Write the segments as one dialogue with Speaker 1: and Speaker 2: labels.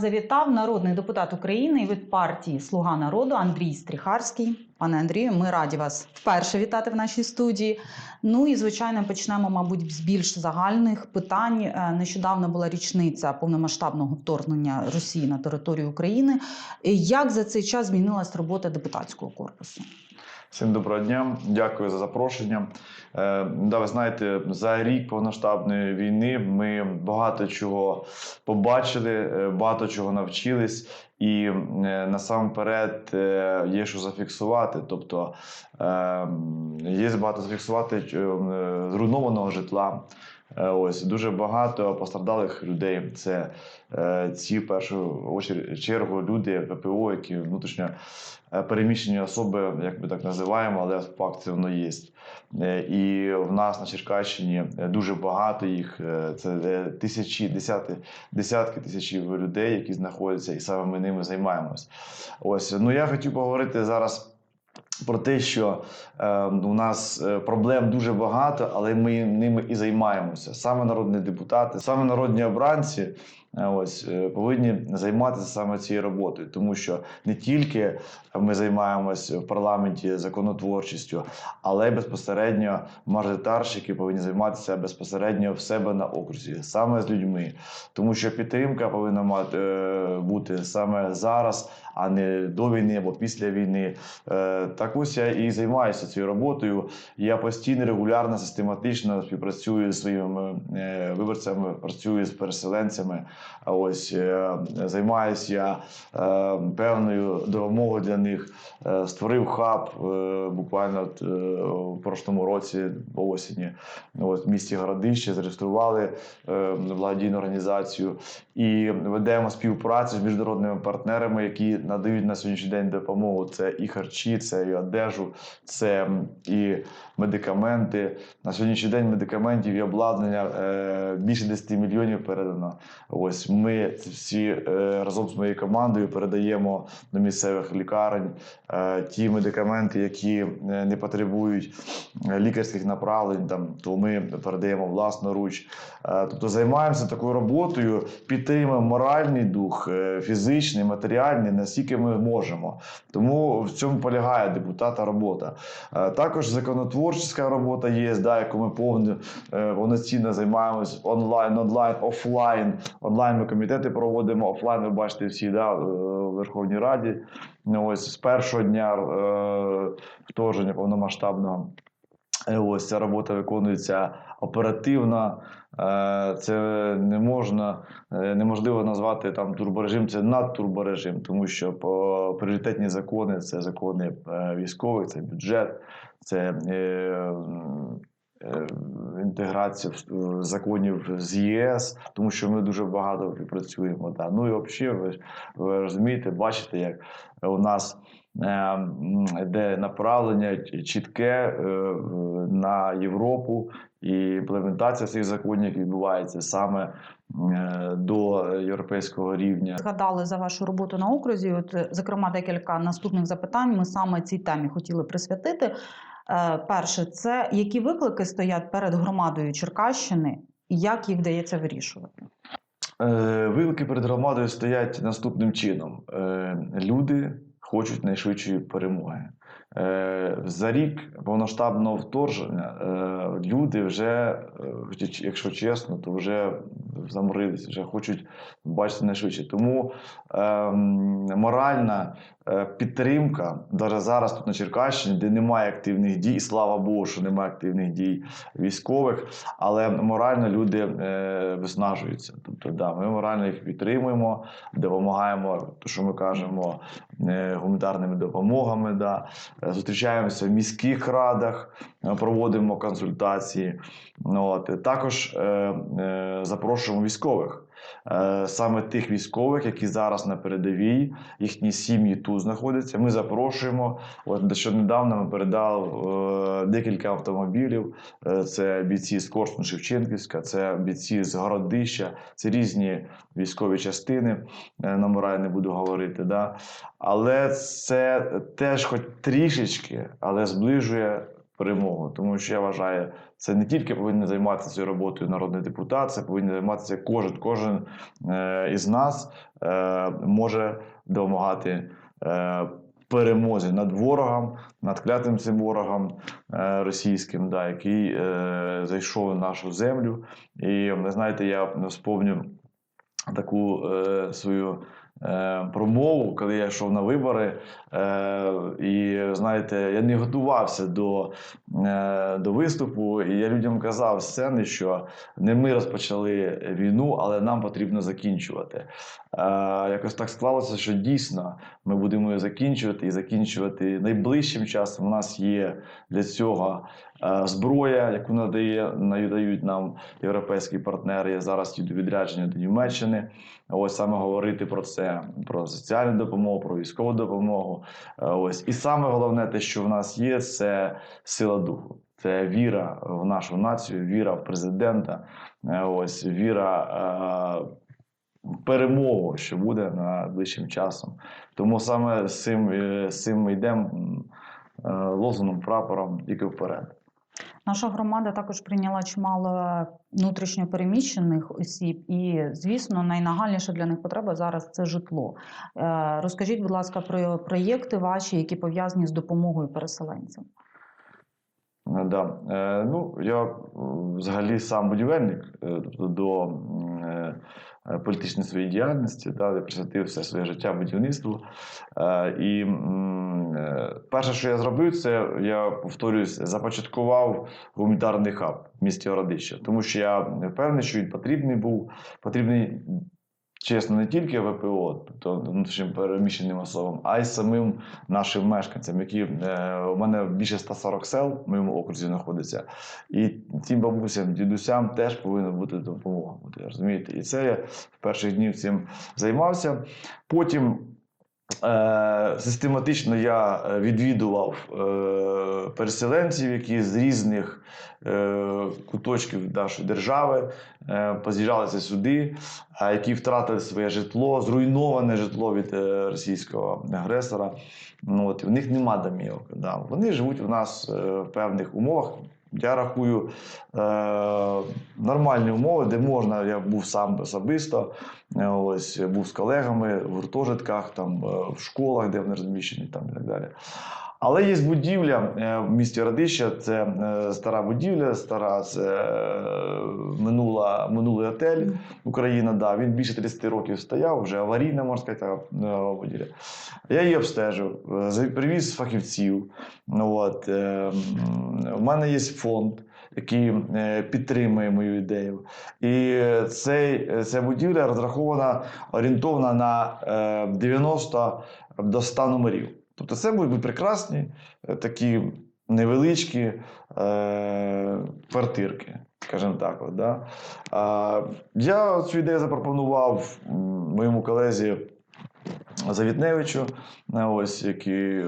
Speaker 1: завітав народний депутат України від партії Слуга народу Андрій Стріхарський. Пане Андрію, ми раді вас вперше вітати в нашій студії. Ну і звичайно, почнемо, мабуть, з більш загальних питань. Е, Нещодавно була річниця повномасштабного вторгнення Росії на територію України. Е, Як за цей час змінилась робота депутатського корпусу?
Speaker 2: Всім доброго дня, дякую за запрошення. Е, да, ви знаєте, за рік повноштабної війни ми багато чого побачили, е, багато чого навчились, і е, насамперед є що зафіксувати. Тобто є багато зафіксувати зруйнованого житла. Е, Ось дуже багато постраждалих людей. Це е, ці в першу чергу люди ППО, які внутрішньо е, переміщені особи, як ми так називаємо, але факт це воно є. Е, І в нас на Черкащині дуже багато їх. Це тисячі, десятки, десятки тисяч людей, які знаходяться, і саме ми ними займаємось. Ось ну я хотів поговорити зараз. Про те, що е, у нас е, проблем дуже багато, але ми ними і займаємося. Саме народні депутати, саме народні обранці ось е, повинні займатися саме цією роботою, тому що не тільки ми займаємося в парламенті законотворчістю, але й безпосередньо мажоритарщики повинні займатися безпосередньо в себе на окрузі, саме з людьми, тому що підтримка повинна мати е, бути саме зараз, а не до війни або після війни. Е, Так ось я і займаюся цією роботою. Я постійно, регулярно, систематично співпрацюю з своїми е, виборцями, працюю з переселенцями. Ось е, займаюся я е, певною допомогою для них. Е, Створив хаб буквально в прошлому році по осені. От, в місті Городище зареєстрували благодійну організацію і ведемо співпрацю з міжнародними партнерами, які надають на сьогоднішній день допомогу. Це і харчі, це і одежу, це і медикаменти. На сьогоднішній день медикаментів і обладнання більше 10 мільйонів передано. Ось ми всі е, разом з моєю командою передаємо до місцевих лікарень е, ті медикаменти, які е, не потребують лікарських направлень. Там то ми передаємо власноруч. Тобто займаємося такою роботою, підтримуємо моральний дух, фізичний, матеріальний, наскільки ми можемо. Тому в цьому полягає депутата робота. Також законотворча робота є, да, яку ми повно, повноцінно займаємось онлайн, онлайн, офлайн. Онлайн ми комітети проводимо, офлайн ви бачите всі да, в Верховній Раді. Ну, Ось з першого дня е, вторгнення повномасштабного. Е, Ось ця робота виконується оперативно. Е, Це не можна, е, неможливо назвати там турборежим, це надтурборежим, тому що пріоритетні закони це закони військових, це бюджет, це е, м, е, законів з ЄС, тому що ми дуже багато працюємо. Да. Ну і взагалі, ви, ви розумієте, бачите, як у нас е, м, направлення чітке на Європу, і імплементація цих законів відбувається саме до європейського рівня.
Speaker 1: Згадали за вашу роботу на окрузі. От, зокрема, декілька наступних запитань ми саме цій темі хотіли присвятити. Е, Перше, це які виклики стоять перед громадою Черкащини і як їх вдається вирішувати?
Speaker 2: Е, Виклики перед громадою стоять наступним чином: Е, люди хочуть найшвидшої перемоги. За рік повноштабного вторгнення е, люди вже, якщо чесно, то вже заморилися, вже хочуть бачити найшвидше. Тому ем, моральна е, підтримка, навіть зараз тут на Черкащині, де немає активних дій, і слава Богу, що немає активних дій військових, але морально люди е, виснажуються. Тобто, да, ми морально їх підтримуємо, допомагаємо, то що ми кажемо, е, гуманітарними допомогами. Да. Е, Зустрічаємося в міських радах, е, проводимо консультації. Ну, От. Також е, е, запрошуємо військових. Е, Саме тих військових, які зараз на передовій, їхні сім'ї тут знаходяться. Ми запрошуємо. От що недавно ми передали е, декілька автомобілів. Е, Це бійці з Корсун Шевченківська, це бійці з Городища, це різні військові частини. Е, Номера я не буду говорити. Да? Але це теж, хоч трішечки, але зближує перемогу. Тому що я вважаю, це не тільки повинен займатися цією роботою народний депутат, це повинен займатися кожен, кожен е, із нас е, може допомагати. Е, Перемозі над ворогом, над клятим цим ворогом е, російським, да, який е, зайшов на нашу землю. І знаєте, я вспомню таку е, свою промову, коли я йшов на вибори. Е, і знаєте, я не готувався до, е, до виступу, і я людям казав з сцени, що не ми розпочали війну, але нам потрібно закінчувати. Якось так склалося, що дійсно ми будемо закінчувати і закінчувати найближчим часом. У нас є для цього зброя, яку надає, надають нам європейські партнери. Я зараз їду відрядження до Німеччини. Ось саме говорити про це, про соціальну допомогу, про військову допомогу. Ось і саме головне, те, що в нас є, це сила духу. Це віра в нашу націю, віра в президента, ось віра перемогу, що буде найближчим часом. Тому саме з цим, е, з цим ми йдемо е, лозунгом, прапором тільки вперед.
Speaker 1: Наша громада також прийняла чимало внутрішньопереміщених осіб, і, звісно, найнагальніша для них потреба зараз це житло. Е, Розкажіть, будь ласка, про проєкти ваші, які пов'язані з допомогою переселенцям.
Speaker 2: Е, Да. Е, ну, я е, взагалі сам будівельник, тобто до політичної своєї діяльності, да, я присвятив все своє життя будівництву. І перше, що я зробив, це я повторюсь, започаткував гуманітарний хаб в місті Городище, тому що я впевнений, що він потрібний був, потрібний. Чесно, не тільки ВПО, тобто внутрішнім переміщеним особам, а й самим нашим мешканцям, які е, у мене більше 140 сел в моєму окрузі знаходиться. І цим бабусям, дідусям теж повинна бути допомога. Розумієте? І це я в перших днів цим займався. Потім систематично я е, відвідував е, переселенців, які з різних е, куточків нашої держави е, поз'їжджалися сюди, які втратили своє житло, зруйноване житло від е, російського агресора. Ну, от, в них нема домівок. Да. Вони живуть у нас е, в певних умовах. Я рахую е, нормальні умови, де можна. Я був сам особисто, е, ось був з колегами в гуртожитках, там, е, в школах, де вони розміщені, там, і так далі. Але є будівля е, в місті Радища, це е, стара будівля, стара це е, минула, минулий отель Україна. Да, він більше 30 років стояв, вже аварійна, можна сказати, е, будівля. Я її обстежив, е, привіз фахівців. Ну, от, е, у мене є фонд, який е, підтримує мою ідею. І е, цей, е, ця будівля розрахована орієнтована на е, 90 до 100 номерів. Тобто це бути прекрасні е, такі невеличкі е, квартирки, скажімо так. От, да? Е, я цю ідею запропонував моєму колезі Завітневичу, е, ось, який е,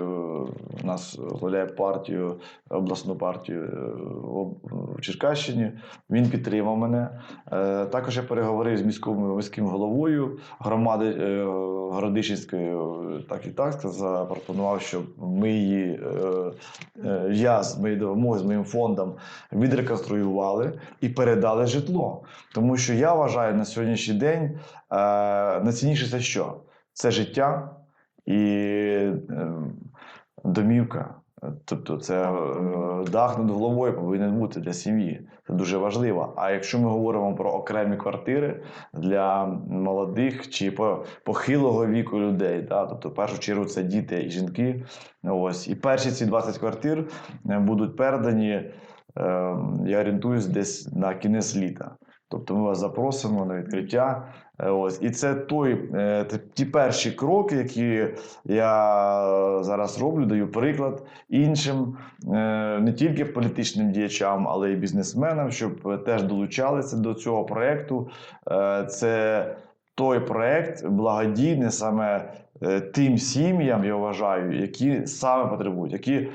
Speaker 2: у нас возглавляє партію, обласну партію е, в- Черкащині. Він підтримав мене. Також я переговорив з міським, міським головою громади Городищенської, так і так запропонував, щоб ми її, я з моєю допомогою, з моїм фондом відреконструювали і передали житло. Тому що я вважаю на сьогоднішній день найцінніше це що? Це життя і е, домівка. Тобто це е, дах над головою повинен бути для сім'ї. Це дуже важливо. А якщо ми говоримо про окремі квартири для молодих чи по- похилого віку людей, да, тобто в першу чергу це діти і жінки. Ось. І перші ці 20 квартир е, будуть передані, е, я орієнтуюсь, десь на кінець літа. Тобто ми вас запросимо на відкриття. Е, Ось. І це той, е, ті перші кроки, які я зараз роблю, даю приклад іншим, е, не тільки політичним діячам, але й бізнесменам, щоб теж долучалися до цього проєкту. Це той проєкт благодійний саме тим сім'ям, я вважаю, які саме потребують, які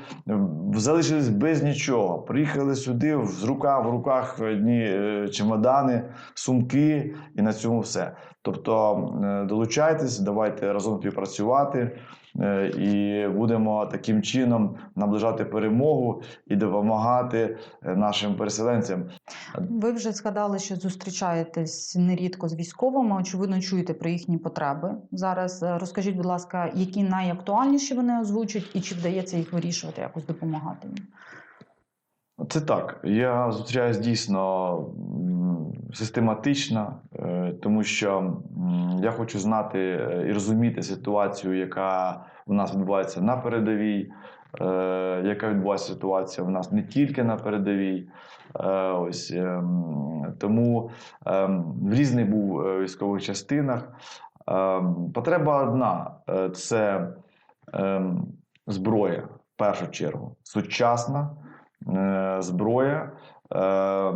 Speaker 2: залишились без нічого. Приїхали сюди з рука в руках одні е, чемодани, сумки, і на цьому все. Тобто е, долучайтесь, давайте разом співпрацювати. Е, і будемо таким чином наближати перемогу і допомагати е, нашим переселенцям.
Speaker 1: Ви вже згадали, що зустрічаєтесь нерідко з військовими. Очевидно, чуєте про їхні потреби. Зараз е, розкажіть, будь ласка, які найактуальніші вони озвучують, і чи вдається їх вирішувати, якось допомагати їм?
Speaker 2: Це так. Я зустрічаюсь дійсно систематично, е, тому що я хочу знати е, і розуміти ситуацію, яка у нас відбувається на передовій, е, яка відбувається ситуація у нас не тільки на передовій. Ось ем, тому ем, в різних був військових частинах. Ем, Потреба одна це зброя в першу чергу, сучасна зброя. е,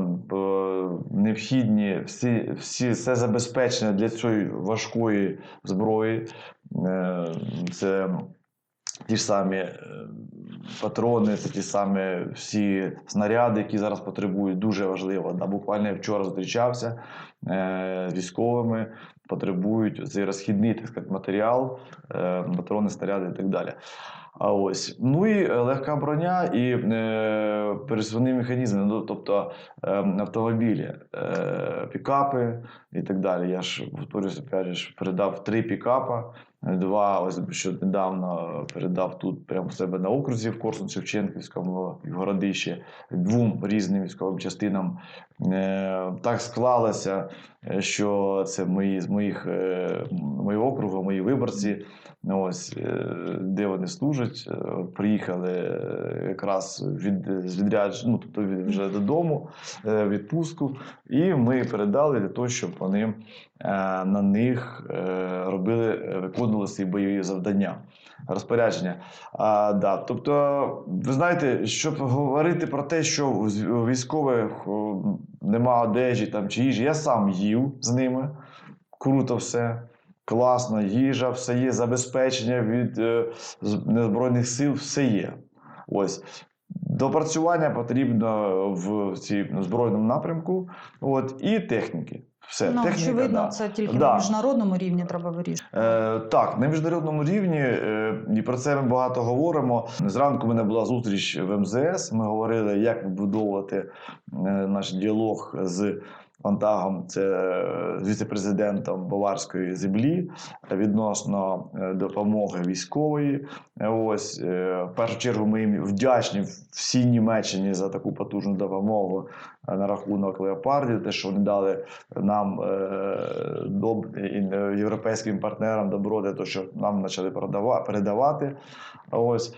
Speaker 2: Необхідні всі, всі все забезпечення для цієї важкої зброї. Е, Це ті ж самі е, патрони, це ті самі всі снаряди, які зараз потребують. Дуже важливо. Да, буквально вчора зустрічався е, з військовими, потребують цей розхідний так сказати, матеріал, е, патрони, снаряди і так далі. А ось ну і е, легка броня і е, пересувні механізми, ну тобто е, автомобілі, е, пікапи і так далі. Я ж повторюсь, передав три пікапа. Два ось що недавно передав тут прямо в себе на окрузі в корсун шевченківському в городищі двом різним військовим частинам. Е, Так склалося, е, що це мої з моїх е, моєго округу, мої виборці. Ось де вони служать, приїхали якраз від з ну тобто вже додому, відпустку, і ми передали для того, щоб вони на них е, робили, е, виконували свої бойові завдання, розпорядження. А, да, тобто, ви знаєте, щоб говорити про те, що у військових нема одежі там чи їжі, я сам їв з ними. Круто все. Класно, їжа, все є, забезпечення від е, з- незбройних сил, все є. Ось. Допрацювання потрібно в цій збройному напрямку, от, і техніки. Все,
Speaker 1: ну,
Speaker 2: техніка,
Speaker 1: очевидно,
Speaker 2: да.
Speaker 1: це тільки
Speaker 2: Да.
Speaker 1: на міжнародному рівні треба вирішувати.
Speaker 2: Е, так, на міжнародному рівні, е, і про це ми багато говоримо. Зранку в мене була зустріч в МЗС. Ми говорили, як вибудовувати е, наш діалог з Вантагом, це е, віце-президентом Баварської землі відносно е, допомоги військової. Е, Ось в першу чергу ми їм вдячні всій Німеччині за таку потужну допомогу на рахунок леопардів, те, що вони дали нам європейським партнерам добро того, щоб нам почали передавати. Ось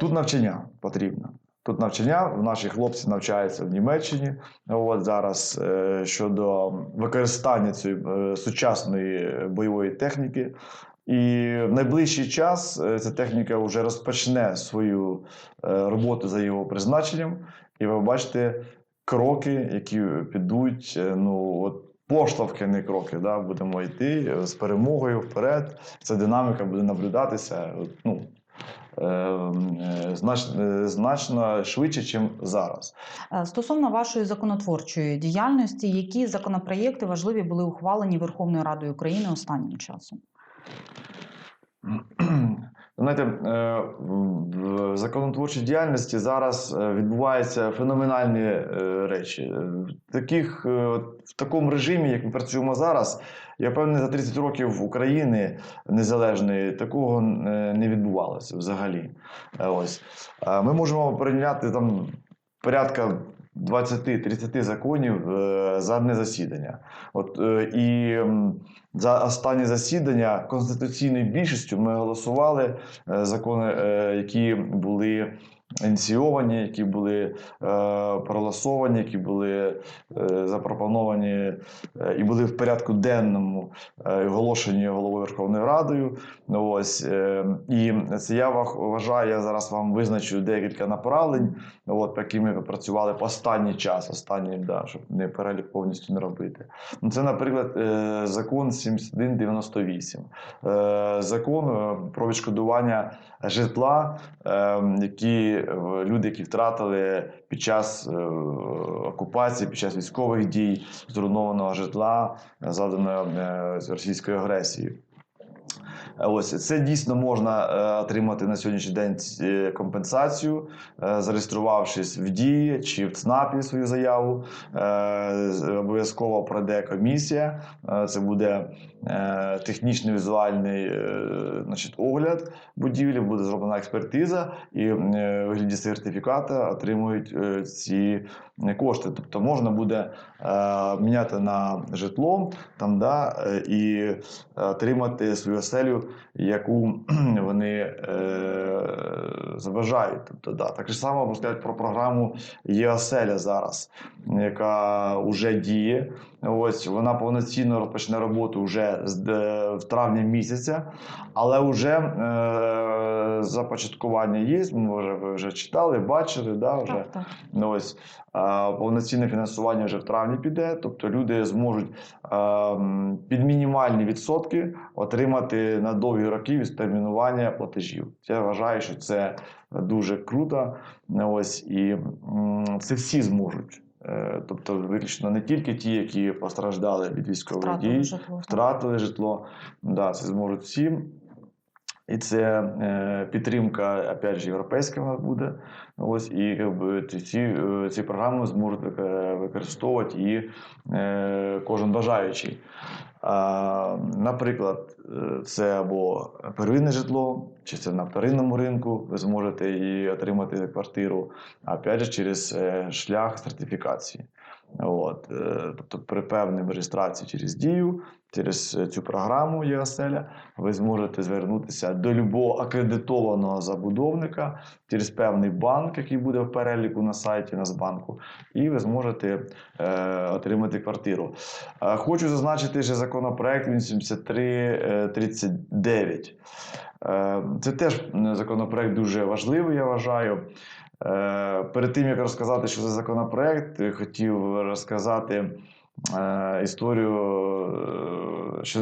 Speaker 2: тут навчання потрібно. Тут навчання, наші хлопці навчаються в Німеччині. От зараз е, щодо використання цієї е, сучасної бойової техніки. І в найближчий час е, ця техніка вже розпочне свою роботу за його призначенням, і ви бачите кроки, які підуть. Ну от поштовхи, не кроки. Да, будемо йти з перемогою вперед. Ця динаміка буде наблюдатися. Ну, значно швидше, ніж зараз.
Speaker 1: Е, Стосовно вашої законотворчої діяльності, які законопроєкти важливі були ухвалені Верховною Радою України останнім часом?
Speaker 2: Знаєте, е, в законотворчій діяльності зараз е, відбуваються феноменальні е, речі. Таких, в такому режимі, як ми працюємо зараз, я певний, за 30 років України незалежної такого не відбувалося взагалі. Ось. Ми можемо прийняти там порядка 20-30 законів е, за одне засідання. От, е, і за останнє засідання конституційною більшістю ми голосували е, закони, які були ініційовані, які були е, проголосовані, які були е, запропоновані е, і були в порядку денному е, оголошені головою Верховною Радою. Ось, е, і це я вважаю, я зараз вам визначу декілька направлень, от, яким ми працювали по останній час, останній, да, щоб не перелік повністю не робити. Ну, Це, наприклад, е, закон 7198, е, закон е, про відшкодування житла, е, які е, люди, які втратили під час е, окупації, під час військових дій, зруйнованого житла, завданої завданого е, російською агресією. Е, Ось це дійсно можна е, отримати на сьогоднішній день компенсацію, е, зареєструвавшись в дії чи в ЦНАПі свою заяву. Обов'язково пройде комісія. Це буде технічний візуальний значить, огляд будівлі, буде зроблена експертиза, і вигляді сертифіката отримують ці кошти. Тобто можна буде міняти на житло там, да, і отримати свою оселю, яку вони е, забажають. Тобто, да. Так само можна сказати про програму є зараз, яка вже діє. Ось вона повноцінно розпочне роботу вже з де- в травні місяця, але вже е, започаткування є. Ми вже ви вже читали, бачили, да, вже
Speaker 1: Так, так.
Speaker 2: Ну, ось а, повноцінне фінансування вже в травні піде. Тобто люди зможуть м, під мінімальні відсотки отримати на довгі роки відтермінування платежів. Я вважаю, що це дуже круто. Ну, Ось і це всі зможуть. Е, Тобто, виключно не тільки ті, які постраждали від військових
Speaker 1: Втратили
Speaker 2: дій,
Speaker 1: житло.
Speaker 2: втратили житло. Да, це зможуть всі. І це е, підтримка, опять же, європейська буде. Ось і якби, ці, ці, е, ці програми зможуть використовувати і е, кожен бажаючий. Наприклад, е, це або первинне житло, чи це на вторинному ринку, ви зможете і отримати квартиру, опять же, через е, шлях сертифікації. От, е, тобто при певній реєстрації через дію, через е, цю програму ЄОСЕЛЯ, ви зможете звернутися до любого акредитованого забудовника через певний банк, який буде в переліку на сайті Нацбанку, і ви зможете е, отримати квартиру. Е, хочу зазначити, що законопроект 8339. Е, це теж законопроект дуже важливий, я вважаю. Е, Перед тим як розказати, що це законопроект, е, хотів розказати е, історію е, ще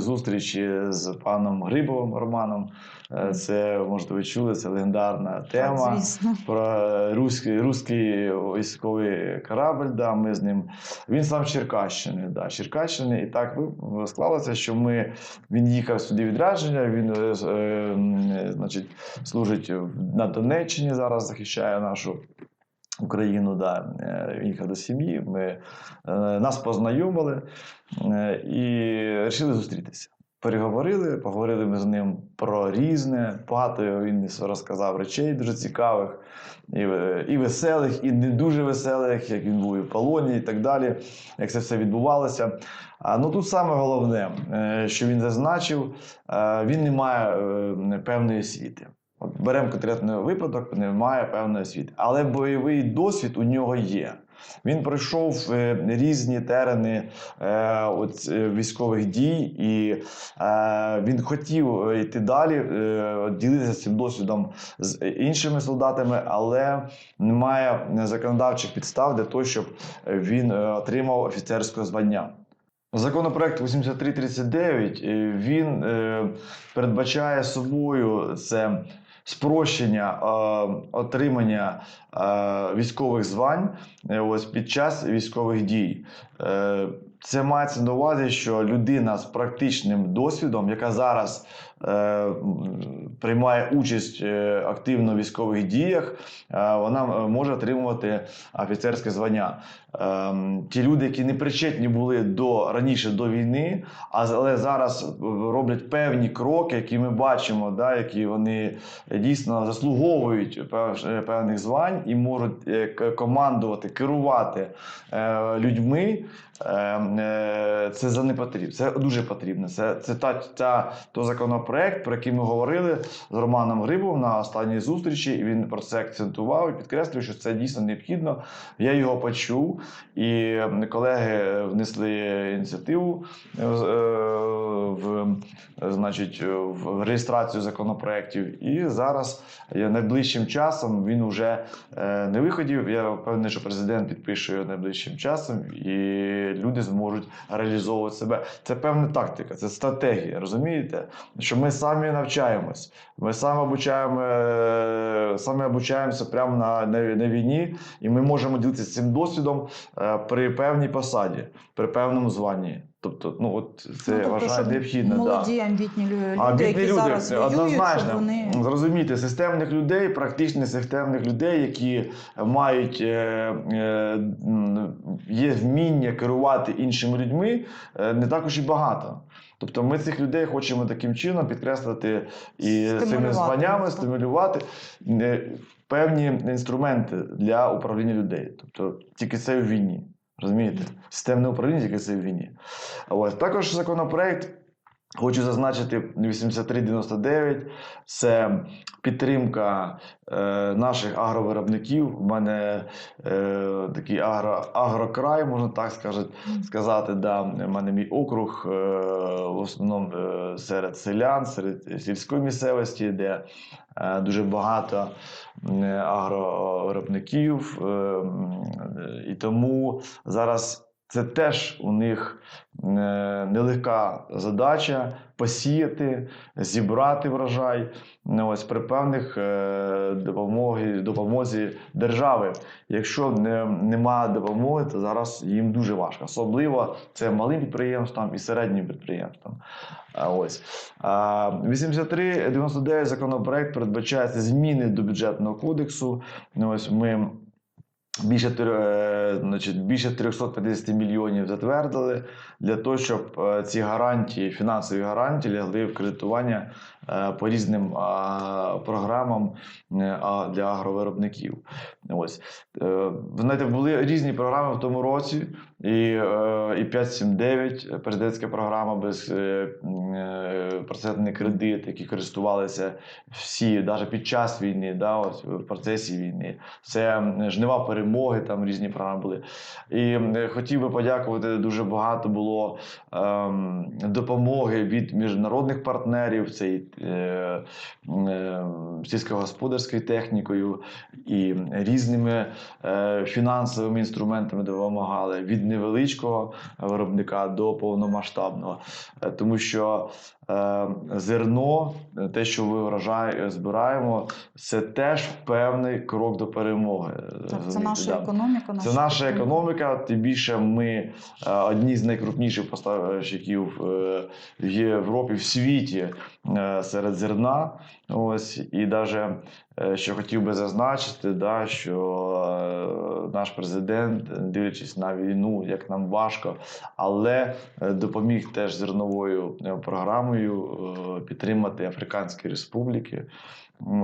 Speaker 2: зустрічі з паном Грибовим Романом. Е, Це, можете ви чули, це легендарна тема
Speaker 1: звісно.
Speaker 2: про руський, руський військовий корабль. Да, ми з ним. Він сам з Черкащини. Да, Черкащини. І так склалося, що ми, він їхав сюди відрядження, він е, е, е, значить, служить на Донеччині, зараз захищає нашу. Україну, да, е, їхав до сім'ї. Ми, е, нас познайомили е, і вирішили зустрітися. Переговорили, поговорили ми з ним про різне. Багато він розказав речей дуже цікавих, і, і веселих, і не дуже веселих, як він був і в полоні, і так далі, як це все відбувалося. А ну тут саме головне, що він зазначив, він не має певної освіти. Беремо конкретний випадок, немає певної освіти. Але бойовий досвід у нього є. Він пройшов е, різні терени е, е, військових дій, і він хотів йти далі, ділитися цим досвідом з іншими солдатами, але немає законодавчих підстав для того, щоб він отримав офіцерське звання. Законопроект 8339 е, він передбачає собою це спрощення е, отримання е, військових звань е, ось під час військових дій. Е, це мається на увазі, що людина з практичним досвідом, яка зараз приймає участь е, активно в військових діях, е, вона е, може отримувати офіцерське звання. Ем, ті люди, які не причетні були до раніше до війни, але зараз роблять певні кроки, які ми бачимо, да, які вони дійсно заслуговують певних звань і можуть е, командувати, керувати е, людьми. е, е, Це за не потрібно. Це дуже потрібно. Це, це та, та той законопроект, про який ми говорили з Романом Грибовим на останній зустрічі. І він про це акцентував і підкреслює, що це дійсно необхідно. Я його почув, і колеги внесли ініціативу е, в, значить, в реєстрацію законопроєктів. І зараз е, найближчим часом він вже е, не виходів. Я впевнений, що президент підпише його найближчим часом, і люди зможуть реалізовувати себе. Це певна тактика, це стратегія. Розумієте? Що ми самі навчаємось, ми самі обучаємо, е, самі обучаємося прямо на, на, на війні, і ми можемо ділитися цим досвідом е, при певній посаді, при певному званні. Тобто, ну от це
Speaker 1: Ну, тобто,
Speaker 2: вважаю необхідно. да.
Speaker 1: Молоді, амбітні люди,
Speaker 2: А бідні
Speaker 1: які
Speaker 2: люди,
Speaker 1: зараз воюють,
Speaker 2: однозначно.
Speaker 1: вони
Speaker 2: Зрозуміти, системних людей, практично системних людей, які мають е, е, є вміння керувати іншими людьми, е, не також і багато. Тобто ми цих людей хочемо таким чином підкреслити і цими званнями, стимулювати е, певні інструменти для управління людей. Тобто тільки це в війні. Розумієте? Системне управління тільки це в війні. Ось також законопроект. Хочу зазначити 8399 це підтримка е, наших агровиробників. У мене е, такий агро, агрокрай, можна так скажет, сказати. Да. У мене мій округ е, в основному е, серед селян, серед сільської місцевості, де е, дуже багато м, агровиробників. Е, і тому зараз це теж у них е, нелегка задача посіяти, зібрати врожай ну, ось, при певних е, допомоги, допомозі держави. Якщо не, немає допомоги, то зараз їм дуже важко. Особливо це малим підприємствам і середнім підприємствам. Ось. А, 83-99 законопроект передбачається зміни до бюджетного кодексу. Ну, Ось ми більше, е, значить, більше 350 мільйонів затвердили для того, щоб е, ці гарантії, фінансові гарантії лягли в кредитування е, по різним програмам для агровиробників. Ось. Знаєте, були різні програми в тому році, і, е, і 579 президентська програма без е, е, процентний кредит, які користувалися всі, навіть під час війни, да, ось, в процесі війни. Це жнива перемоги, там різні програми були. І е, хотів би подякувати. Дуже багато було ем, допомоги від міжнародних партнерів. Це і е, е, сільськогосподарською технікою і різними е, фінансовими інструментами допомагали від невеличкого виробника до повномасштабного. Е, Тому що е, зерно, е, те, що ви врожай збираємо, це теж певний крок до перемоги.
Speaker 1: так, це наша економіка.
Speaker 2: Це наша економіка. Тим більше ми одні з найкрупніших поставщиків в Європі, в світі серед зерна. Ось і навіть що хотів би зазначити, да, що е, наш президент, дивлячись на війну, як нам важко, але е, допоміг теж зерновою е, програмою е, підтримати Африканські республіки.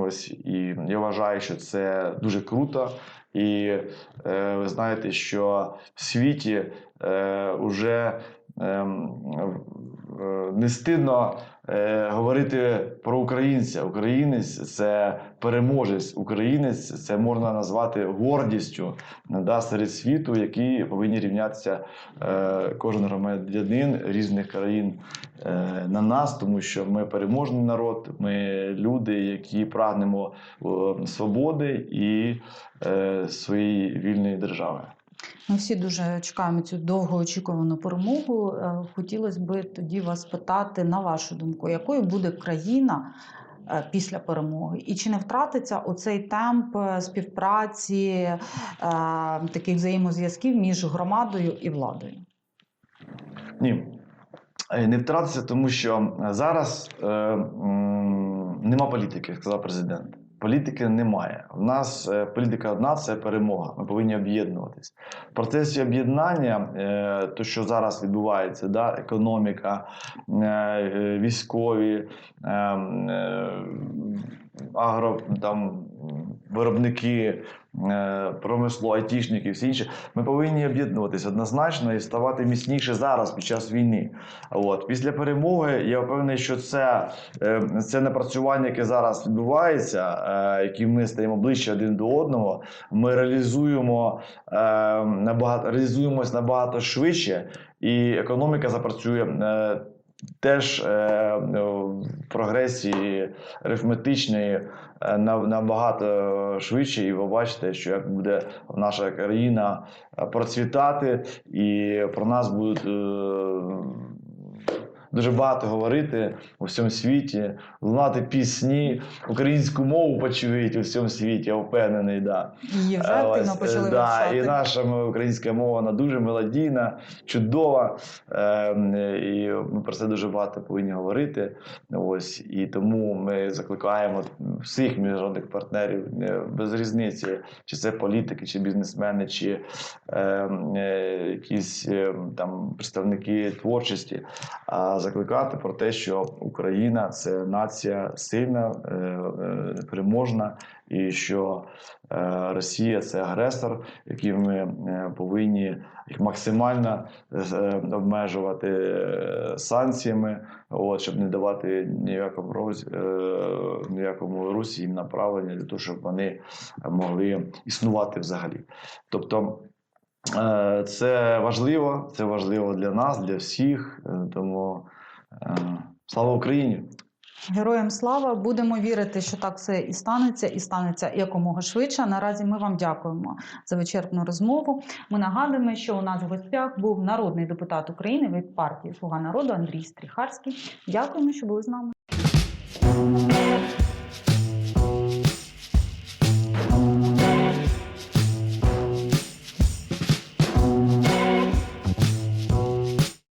Speaker 2: Ось і я вважаю, що це дуже круто. І е, ви знаєте, що в світі е, вже ем, е, не стидно е, говорити про українця. Українець це переможець. Українець це можна назвати гордістю да, серед світу, які повинні рівнятися е, кожен громадянин різних країн е, на нас, тому що ми переможний народ, ми люди, які прагнемо е, свободи і е, своєї вільної держави.
Speaker 1: Ми всі дуже чекаємо цю довгоочікувану перемогу. Е, Хотілося б тоді вас питати, на вашу думку, якою буде країна е, після перемоги? І чи не втратиться оцей темп е, співпраці, таких взаємозв'язків між громадою і владою?
Speaker 2: Ні. Не втратиться, тому що зараз е, м, нема політики, сказав президент. Політики немає. У нас е, політика одна це перемога. Ми повинні об'єднуватись. В процесі об'єднання, е, то що зараз відбувається, да, економіка, е, військові, е, е, агро там виробники, е, промисло, айтішники, всі інші. Ми повинні об'єднуватися однозначно і ставати міцніше зараз під час війни. От після перемоги я впевнений, що це, е, це напрацювання, яке зараз відбувається, е, які ми стаємо ближче один до одного. Ми реалізуємо набагато реалізуємось набагато швидше, і економіка запрацює. Теж е, в прогресії арифметичної е, набагато швидше, і ви бачите, що як буде наша країна е, процвітати, і про нас будуть дуже багато говорити у всьому світі, лунати пісні, українську мову почують у всьому світі, я впевнений. Да.
Speaker 1: Її вже активно
Speaker 2: ось,
Speaker 1: почали
Speaker 2: е, да,
Speaker 1: вивчати.
Speaker 2: І наша українська мова вона дуже мелодійна, чудова. Е, і ми про це дуже багато повинні говорити. Ось і тому ми закликаємо всіх міжнародних партнерів е, без різниці, чи це політики, чи бізнесмени, чи е, е, якісь е, там представники творчості, а закликати про те, що Україна це нація сильна, е, е, переможна, і що е, Росія це агресор, який ми повинні максимально обмежувати санкціями, от, щоб не давати ніякому ніякому русі їм направлення для того, щоб вони могли існувати взагалі. Тобто. Це важливо, це важливо для нас, для всіх. Тому слава Україні!
Speaker 1: Героям слава! Будемо вірити, що так все і станеться, і станеться якомога швидше. Наразі ми вам дякуємо за вичерпну розмову. Ми нагадуємо, що у нас в гостях був народний депутат України від партії Слуга народу Андрій Стріхарський. Дякуємо, що були з нами.